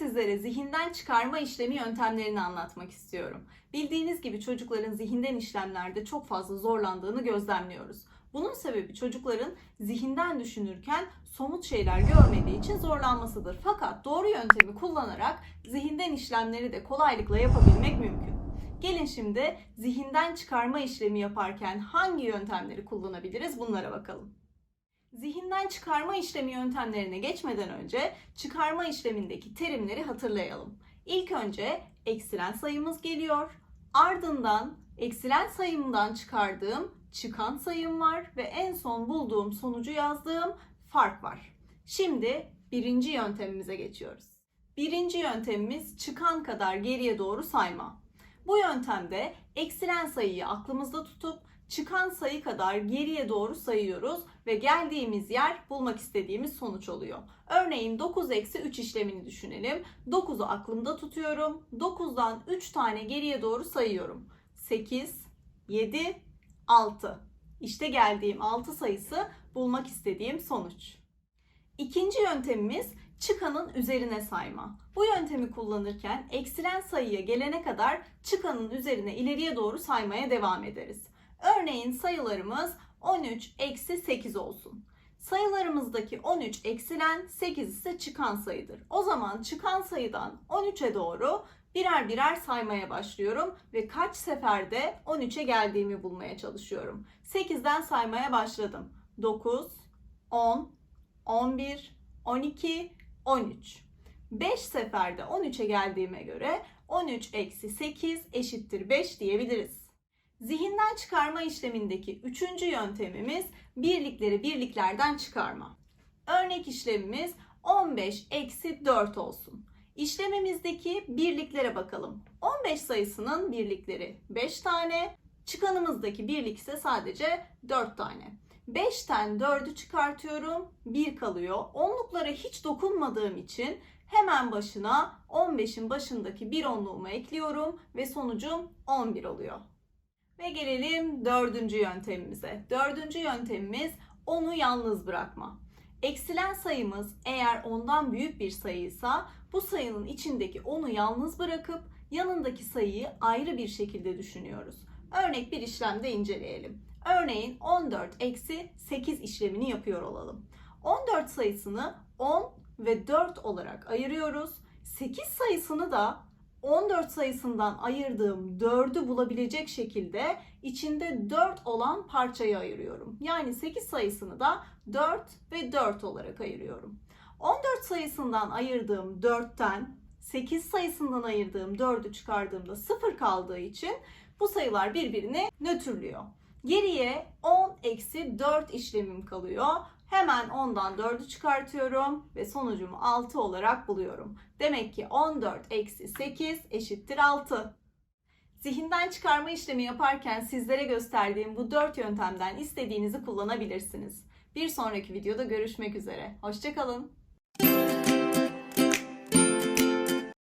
sizlere zihinden çıkarma işlemi yöntemlerini anlatmak istiyorum. Bildiğiniz gibi çocukların zihinden işlemlerde çok fazla zorlandığını gözlemliyoruz. Bunun sebebi çocukların zihinden düşünürken somut şeyler görmediği için zorlanmasıdır. Fakat doğru yöntemi kullanarak zihinden işlemleri de kolaylıkla yapabilmek mümkün. Gelin şimdi zihinden çıkarma işlemi yaparken hangi yöntemleri kullanabiliriz bunlara bakalım. Zihinden çıkarma işlemi yöntemlerine geçmeden önce çıkarma işlemindeki terimleri hatırlayalım. İlk önce eksilen sayımız geliyor. Ardından eksilen sayımdan çıkardığım çıkan sayım var ve en son bulduğum sonucu yazdığım fark var. Şimdi birinci yöntemimize geçiyoruz. Birinci yöntemimiz çıkan kadar geriye doğru sayma. Bu yöntemde eksilen sayıyı aklımızda tutup çıkan sayı kadar geriye doğru sayıyoruz ve geldiğimiz yer bulmak istediğimiz sonuç oluyor. Örneğin 9 eksi 3 işlemini düşünelim. 9'u aklımda tutuyorum. 9'dan 3 tane geriye doğru sayıyorum. 8, 7, 6. İşte geldiğim 6 sayısı bulmak istediğim sonuç. İkinci yöntemimiz çıkanın üzerine sayma. Bu yöntemi kullanırken eksilen sayıya gelene kadar çıkanın üzerine ileriye doğru saymaya devam ederiz. Örneğin sayılarımız 13 eksi 8 olsun. Sayılarımızdaki 13 eksilen 8 ise çıkan sayıdır. O zaman çıkan sayıdan 13'e doğru birer birer saymaya başlıyorum ve kaç seferde 13'e geldiğimi bulmaya çalışıyorum. 8'den saymaya başladım. 9, 10, 11, 12, 13. 5 seferde 13'e geldiğime göre 13 eksi 8 eşittir 5 diyebiliriz. Zihinden çıkarma işlemindeki üçüncü yöntemimiz birlikleri birliklerden çıkarma. Örnek işlemimiz 15 eksi 4 olsun. İşlemimizdeki birliklere bakalım. 15 sayısının birlikleri 5 tane, çıkanımızdaki birlik ise sadece 4 tane. 5'ten 4'ü çıkartıyorum, 1 kalıyor. Onluklara hiç dokunmadığım için hemen başına 15'in başındaki bir onluğumu ekliyorum ve sonucum 11 oluyor. Ve gelelim dördüncü yöntemimize. Dördüncü yöntemimiz onu yalnız bırakma. Eksilen sayımız eğer ondan büyük bir sayıysa bu sayının içindeki onu yalnız bırakıp yanındaki sayıyı ayrı bir şekilde düşünüyoruz. Örnek bir işlemde inceleyelim. Örneğin 14 eksi 8 işlemini yapıyor olalım. 14 sayısını 10 ve 4 olarak ayırıyoruz. 8 sayısını da 14 sayısından ayırdığım 4'ü bulabilecek şekilde içinde 4 olan parçayı ayırıyorum. Yani 8 sayısını da 4 ve 4 olarak ayırıyorum. 14 sayısından ayırdığım 4'ten 8 sayısından ayırdığım 4'ü çıkardığımda 0 kaldığı için bu sayılar birbirini nötrlüyor. Geriye 10 eksi 4 işlemim kalıyor. Hemen 10'dan 4'ü çıkartıyorum ve sonucumu 6 olarak buluyorum. Demek ki 14 eksi 8 eşittir 6. Zihinden çıkarma işlemi yaparken sizlere gösterdiğim bu 4 yöntemden istediğinizi kullanabilirsiniz. Bir sonraki videoda görüşmek üzere. Hoşçakalın.